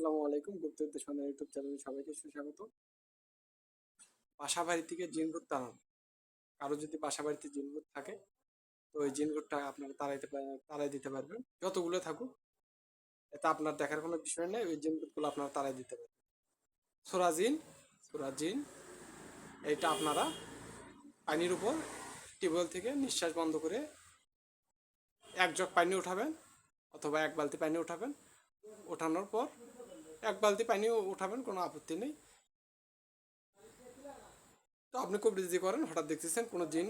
আসসালামু আলাইকুম। গুপ্তবিদ্যা সন্ধান ইউটিউব চ্যানেলে সবাইকে সুস্বাগত। বাসা বাড়ি থেকে জিনভূত তাড়ানো কারও যদি বাসা বাড়িতে জিনভূত থাকে, তো ওই জিনভূতটা আপনারা তাড়াইতে তাড়াই দিতে পারবেন। যতগুলো থাকুক, এতে আপনার দেখার কোনো বিষয় নেই, ওই জিনভূতগুলো আপনারা তাড়াই দিতে পারবেন। সোরাজিন সোরাজিন এটা আপনারা পানির উপর টিউবওয়েল থেকে নিঃশ্বাস বন্ধ করে এক জগ পানি উঠাবেন অথবা এক বালতি পানি উঠাবেন। ওঠানোর পর বালতি পানিও উঠাবেন, কোনো আপত্তি নেই। তো আপনি কবরিজি করেন, হঠাৎ দেখতেছেন কোনো জিন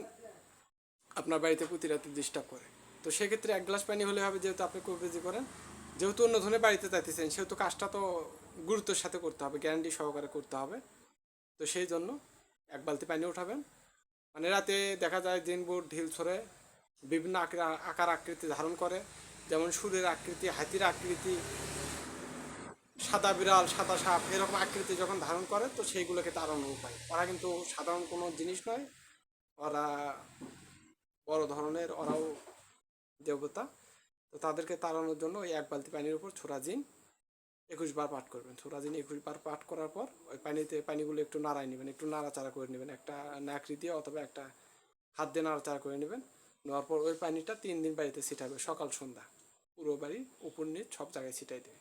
আপনার বাড়িতে প্রতি রাতে ডিস্টার্ব করে। তো সেক্ষেত্রে এক গ্লাস পানি হলে হবে, যেহেতু আপনি কবরিজি করেন। যেহেতু অন্য ধরনের বাড়িতে চাইতেছেন সেহেতু কাজটা তো গুরুত্বের সাথে করতে হবে গ্যারান্টি সহকারে করতে হবে। তো সেই জন্য এক বালতি পানি উঠাবেন। মানে রাতে দেখা যায় দিন বোর্ড ঢিল ছড়ে বিভিন্ন আকার আকৃতি ধারণ করে। যেমন সুরের আকৃতি, হাতির আকৃতি সাদা বিড়াল, সাদা সাপ এরকম আকৃতি যখন ধারণ করে, তো সেইগুলোকে তাড়ানোর উপায়। ওরা কিন্তু সাধারণ কোনো জিনিস নয়, ওরা বড় ধরনের, ওরাও দেবতা। তো তাদেরকে তাড়ানোর জন্য ওই এক বালতি পানির উপর ছোড়াজিন একুশ বার পাঠ করবেন। ছোড়াজিন একুশ বার পাঠ করার পর ওই পানিতে, পানিগুলো একটু নাড়ায় নেবেন, একটু নাড়াচাড়া করে নেবেন, একটা নাকড়ি দিয়ে অথবা একটা হাত দিয়ে নাড়াচাড়া করে নেবেন। নেওয়ার পর ওই পানিটা তিন দিন বাড়িতে ছিটাবে, সকাল সন্ধ্যা। পুরো বাড়ি উপর নিচ সব জায়গায় ছিটাই দেবে।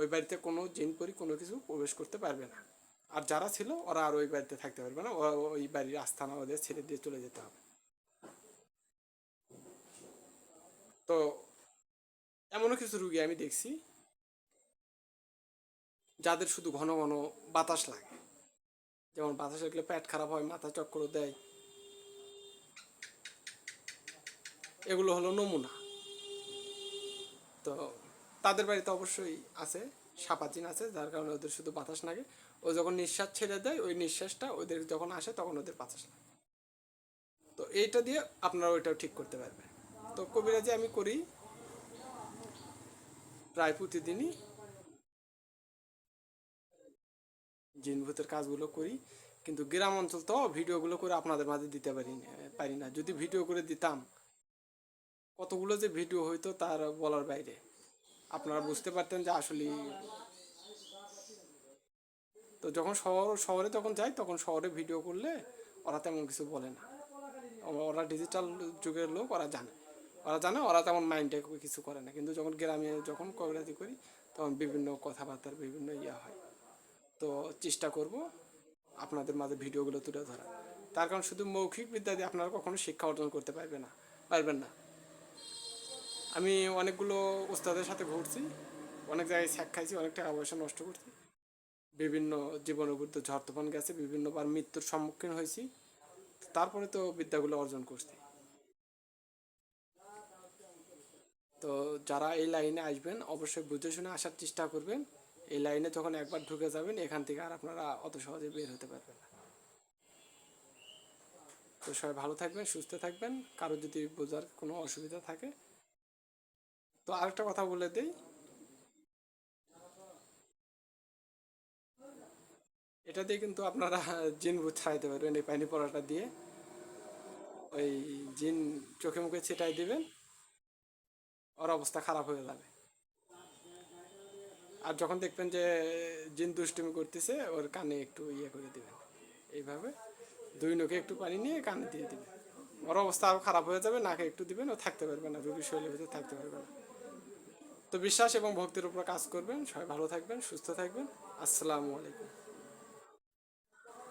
ওই বাড়িতে কোনো জিন পরি কোনো কিছু প্রবেশ করতে পারবে না। আর যারা ছিল, ওরা আর ওই বাড়িতে থাকতে পারবে না। ওই বাড়ির আস্থানা ওদের ছেড়ে দিয়ে চলে যেতে হবে। তো এমনও কিছু রুগী আমি দেখছি, যাদের শুধু ঘন ঘন বাতাস লাগে। যেমন বাতাস লাগলে পেট খারাপ হয়, মাথা চক্কর দেয়। এগুলো হলো নমুনা। তো তাদের বাড়িতে অবশ্যই আছে, সাপাচিন আছে, যার কারণে ওদের শুধু বাতাস লাগে। ও যখন নিঃশ্বাস ছেড়ে দেয়, ওই নিঃশ্বাসটা ওদের যখন আসে তখন ওদের বাতাস লাগে। তো এইটা দিয়ে আপনারা ওইটাও ঠিক করতে পারবেন। তো কবিরাজি আমি করি, প্রায় প্রতিদিনই জিনভূতের কাজগুলো করি, কিন্তু গ্রাম অঞ্চল তো ভিডিওগুলো করে আপনাদের মাঝে দিতে পারি পারি না। যদি ভিডিও করে দিতাম, কতগুলো যে ভিডিও হইতো তার বলার বাইরে। আপনারা বুঝতে পারতেন যে আসলে তো যখন শহর, শহরে যখন যাই তখন শহরে ভিডিও করলে ওরা তেমন কিছু বলে না। ওরা ডিজিটাল যুগের লোক, ওরা জানে। ওরা জানে, ওরা তেমন মাইন্ডে কিছু করে না। কিন্তু যখন গ্রামে যখন কবিরাজি করি, তখন বিভিন্ন কথাবার্তার বিভিন্ন ইয়ে হয়। তো চেষ্টা করব আপনাদের মাঝে ভিডিওগুলো তুলে ধরা তার কারণ শুধু মৌখিক বিদ্যা দিয়ে আপনারা কখনো শিক্ষা অর্জন করতে পারবে না, পারবেন না। আমি অনেকগুলো ওস্তাদের সাথে ঘুরছি, অনেক জায়গায় ছ্যাক খাইছি, অনেক টাকা পয়সা নষ্ট করছি। বিভিন্ন জীবনের উপর ঝড় গেছে, বিভিন্নবার মৃত্যুর সম্মুখীন হয়েছি। তারপরে তো বিদ্যাগুলো অর্জন করছি। তো যারা এই লাইনে আসবেন, অবশ্যই বুঝে শুনে আসার চেষ্টা করবেন। এই লাইনে যখন একবার ঢুকে যাবেন, এখান থেকে আর আপনারা অত সহজে বের হতে পারবেন না। তো সবাই ভালো থাকবেন, সুস্থ থাকবেন। কারও যদি বোঝার কোনো অসুবিধা থাকে তো আরেকটা কথা বলে দিই। এটা দিয়ে কিন্তু আপনারা জিন ছাড়াইতে পারবেন, এই পানি পড়াটা দিয়ে। ওই জিন চোখে মুখে ছিটাই দিবেন, ওর অবস্থা খারাপ হয়ে যাবে। আর যখন দেখবেন যে জিন দুষ্টুমি করতেছে, ওর কানে একটু ইয়ে করে দিবেন। এইভাবে দুই নখে একটু পানি নিয়ে কানে দিয়ে দিবেন। ওর অবস্থা আরও খারাপ হয়ে যাবে, নাকে একটু দিবেন, ও থাকতে পারবে না, রোগীর শরীরের ভিতরে থাকতে পারবে না। তো বিশ্বাস এবং ভক্তির উপর কাজ করবেন। সবাই ভালো থাকবেন সুস্থ থাকবেন। আসসালামু আলাইকুম।